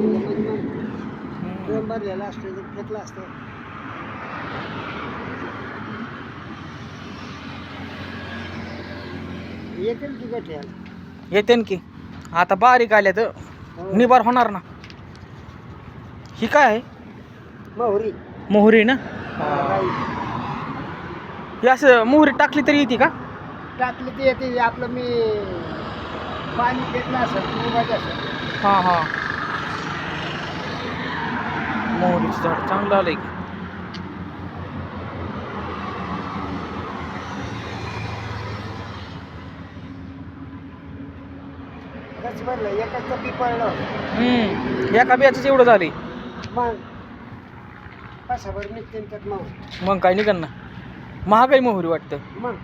Drum भरलेला असतो तर येतील की. गठ्याला येते की आता बारीक आल्या तर. निबार होणार ना. ही काय आहे? मोहरी. मोहरी ना. ही असं मोहरी टाकली तरी येते का? टाकली ती येते आपलं मी पाणी असं उभाच असं हां हां. मोहरीचं झाड चांगलं आलंय की. हम्म एका बियाच एवढं झालंय. मग? काय निघन ना. महागाई मोहरी वाटतं. मग?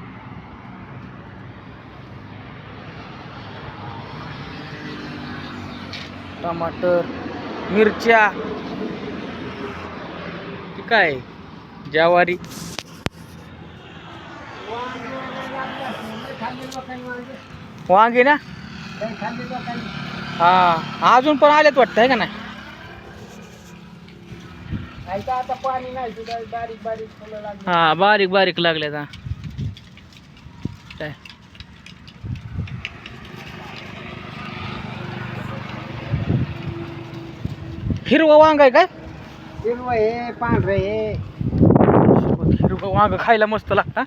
टमाटर मिरच्या काय? आहे? ज्वारी वांगे. ना? हा. अजून पण आलेत वाटतं आहे का नाही? ऐका आता पाणी नाही बारीक बारीक हा बारीक बारीक लागलेत हा. काय? हिरवं वांग आहे काय? हिरवं हे पांढरं हे हिरवं वांग खायला मस्त लागता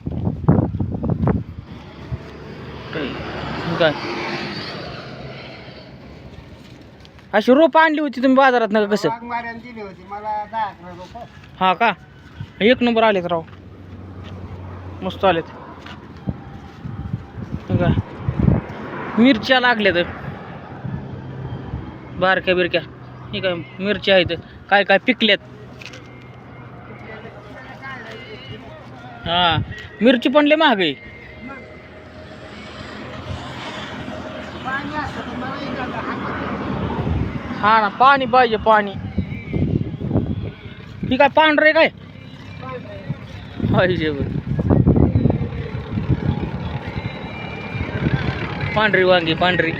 काय? अशी रोपं आणली होती तुम्ही बाजारात ना कसं? वाघमाऱ्याने दिली होती मला दहा अकरा रुपये हा का? एक नंबर आलेत राव. मस्त आलेत. काय मिरच्या लागल्या तर बारक्या बिरक्या हे काय मिरच्या आहेत. काय काय पिकल्यात हा. मिरची पण लय महाग आहे. हा ना पाणी पाहिजे पाणी. ही काय पांढरे काय? पाहिजे पांढरी वांगी पांढरी.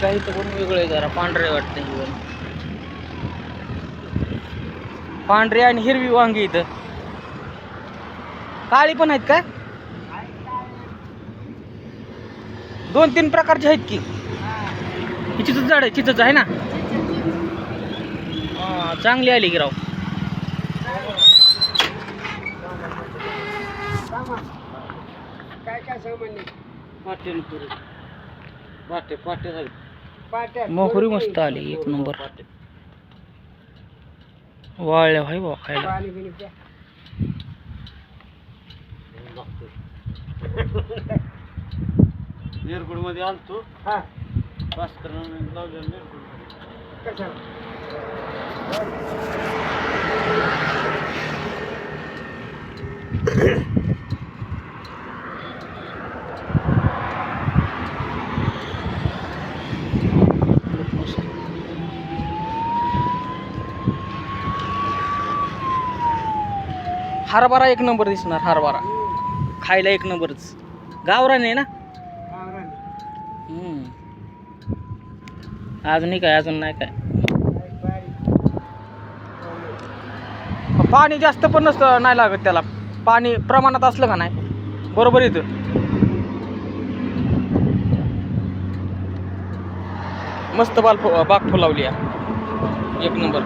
काही तर पण वेगळं आहे जरा? पांढरे वाटते ही वाली. पांढरी आणि हिरवी वांगी इथं. काळी पण आहेत काय दोन तीन प्रकारचे आहेत की. ही चिचच झाड आहे चिचच आहे ना? चांगली आली की राव. काय काय सामान? पाटे पाटे झाले. मोहरी मस्त आली एक नंबर. वाळल्या भाई बा खायला. नेरगुडमध्ये हा. भास्कर लावलेलं नेरगुड हरभरा एक नंबर दिसणार हरभरा. खायला एक नंबरच. गावरान आहे ना? अजूनही अजून काय अजून नाही काय. पाणी जास्त पण नसतं नाही लागत त्याला. पाणी प्रमाणात असलं का नाही? बरोबर येतं मस्त बाल फु- बाग फुलावली आहे. एक नंबर.